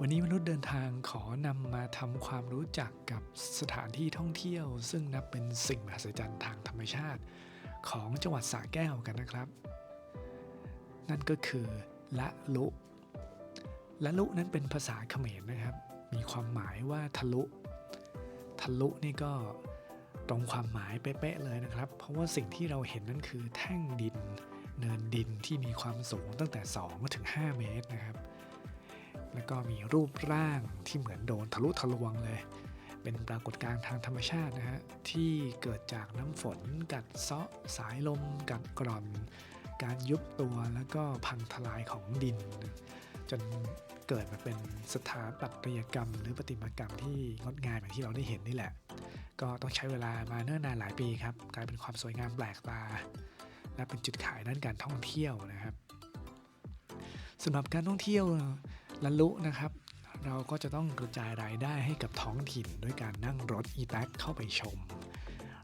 วันนี้มนุษย์เดินทางขอนำมาทำความรู้จักกับสถานที่ท่องเที่ยว ซึ่งนับเป็นสิ่งมหัศจรรย์ทางธรรมชาติ ของจังหวัดสระแก้วกันนะครับ นั่นก็คือละลุละลุนั้นเป็นภาษาเขมรนะครับ มีความหมายว่าทะลุ ทะลุนี่ก็ตรงความหมายเป๊ะๆเลยนะครับ เพราะว่าสิ่งที่เราเห็นนั่นคือแท่งดิน เนินดินที่มีความสูงตั้งแต่2ถึง5เมตรนะครับ แล้วก็มีรูปร่างที่เหมือนโดนทะลุทะลวงเลย เป็นปรากฏการณ์ทางธรรมชาตินะฮะที่เกิดจากน้ำฝน กัดเซาะสายลม กัดกร่อน การยุบตัวแล้วก็พังทลายของดิน จนเกิดมาเป็นสถาปัตยกรรม หรือประติมากรรมที่งดงามอย่างที่เราได้เห็นนี่แหละ ก็ต้องใช้เวลามาเนิ่นนานหลายปีครับ กลายเป็นความสวยงามแปลกตา และเป็นจุดขายด้านการท่องเที่ยวนะครับสำหรับการท่องเที่ยว ละลุนะครับ เราก็จะต้องกระจายรายได้ให้กับท้องถิ่นด้วยการนั่งรถอีแท็กเข้าไปชม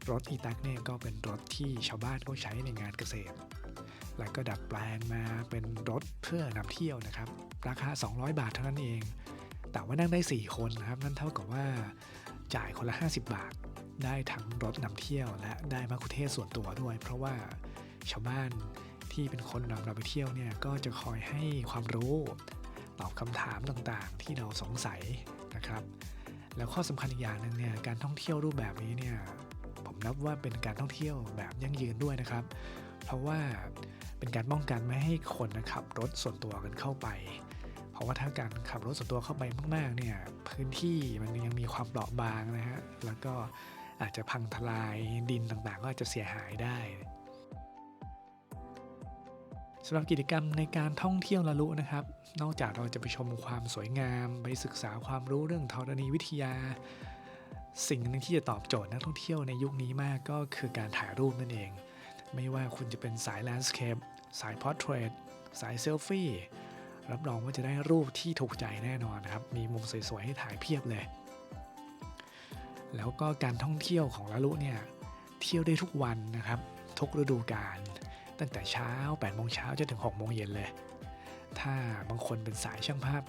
รถอีแท็กเนี่ยก็เป็นรถที่ชาวบ้านเขาใช้ในงานเกษตร แล้วก็ดัดแปลงมาเป็นรถเพื่อนำเที่ยวนะครับ ราคา 200 บาทเท่านั้นเอง แต่ว่านั่งได้ 4 คนนะครับ นั่นเท่ากับว่าจ่ายคนละ 50 บาท ได้ทั้งรถนำเที่ยว และได้มะคุเทศส่วนตัวด้วย เพราะว่าชาวบ้านที่เป็นคนนำเราไปเที่ยวเนี่ยก็จะคอยให้ความรู้ อบคำถามต่างๆ ที่เราสงสัยนะครับ แล้วข้อสำคัญอีกอย่างหนึ่งเนี่ยการท่องเที่ยวรูปแบบนี้เนี่ยผมนับว่าเป็นการท่องเที่ยวแบบยั่งยืนด้วยนะครับ เพราะว่าเป็นการป้องกันไม่ให้คนนะขับรถส่วนตัวกันเข้าไป เพราะว่าถ้าการขับรถส่วนตัวเข้าไปมากๆเนี่ยพื้นที่มันยังมีความเปราะบางนะฮะแล้วก็อาจจะพังทลายดินต่างๆ ก็อาจจะเสียหายได้ สำหรับกิจกรรมในการท่องเที่ยวละลุนะครับ นอกจากเราจะไปชมความสวยงาม ไปศึกษาความรู้เรื่องธรณีวิทยา สิ่งหนึ่งที่จะตอบโจทย์นักท่องเที่ยวในยุคนี้มากก็คือการถ่ายรูปนั่นเอง ไม่ว่าคุณจะเป็นสายแลนด์สเคปสายพอร์เทรตสายเซลฟี่รับรองว่าจะได้รูปที่ถูกใจแน่นอนครับ มีมุมสวยๆให้ถ่ายเพียบเลย แล้วก็การท่องเที่ยวของละลุเนี่ย เที่ยวได้ทุกวันนะครับ ทุกฤดูกาล ตั้งแต่เช้า8โมงเช้าจนถึง6โมงเย็นเลย ถ้าบางคนเป็นสายช่างภาพ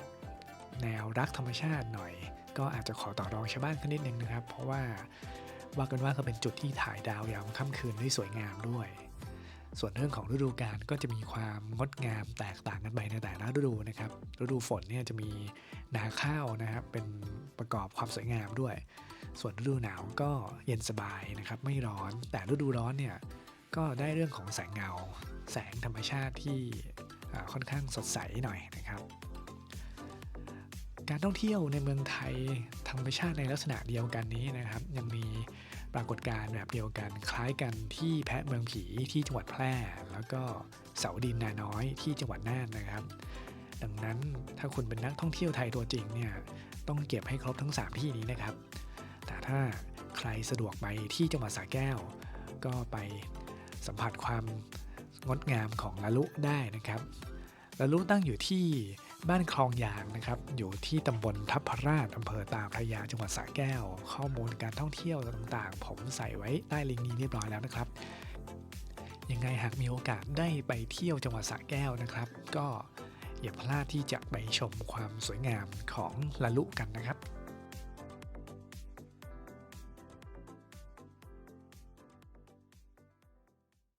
แนวรักธรรมชาติหน่อย ก็อาจจะขอต่อรองชาวบ้านกันนิดนึงนะครับ เพราะว่าว่ากันว่าเขาเป็นจุดที่ถ่ายดาวยามค่ำคืนได้สวยงามด้วย ส่วนเรื่องของฤดูกาลก็จะมีความงดงามแตกต่างกันไปในแต่ละฤดูนะครับ ฤดูฝนเนี่ยจะมีนาข้าวนะครับ เป็นประกอบความสวยงามด้วย ส่วนฤดูหนาวก็เย็นสบายนะครับ ไม่ร้อน แต่ฤดูร้อนเนี่ย ก็ได้เรื่องของแสงเงา แสงธรรมชาติที่ค่อนข้างสดใสหน่อยนะครับ การท่องเที่ยวในเมืองไทยธรรมชาติในลักษณะเดียวกันนี้นะครับ ยังมีปรากฏการณ์แบบเดียวกันคล้ายกันที่แพะเมืองผีที่จังหวัดแพร่ แล้วก็เสาดินนาน้อยที่จังหวัดน่านนะครับ ดังนั้นถ้าคุณเป็นนักท่องเที่ยวไทยตัวจริงเนี่ยต้องเก็บให้ครบทั้ง 3 ที่นี้นะครับ แต่ถ้าใครสะดวกไปที่จังหวัดสระแก้ว ก็ไป สัมผัสความงดงามของละลุได้นะครับละลุตั้งอยู่ที่บ้านคลองยางนะครับ อยู่ที่ตำบลทับพราชอำเภอตาพระยาจังหวัดสระแก้ว ข้อมูลการท่องเที่ยวต่างๆ ผมใส่ไว้ใต้ลิงก์นี้เรียบร้อยแล้วนะครับ ยังไงหากมีโอกาสได้ไปเที่ยวจังหวัดสระแก้วนะครับ ก็อย่าพลาดที่จะไปชมความสวยงามของละลุกันนะครับ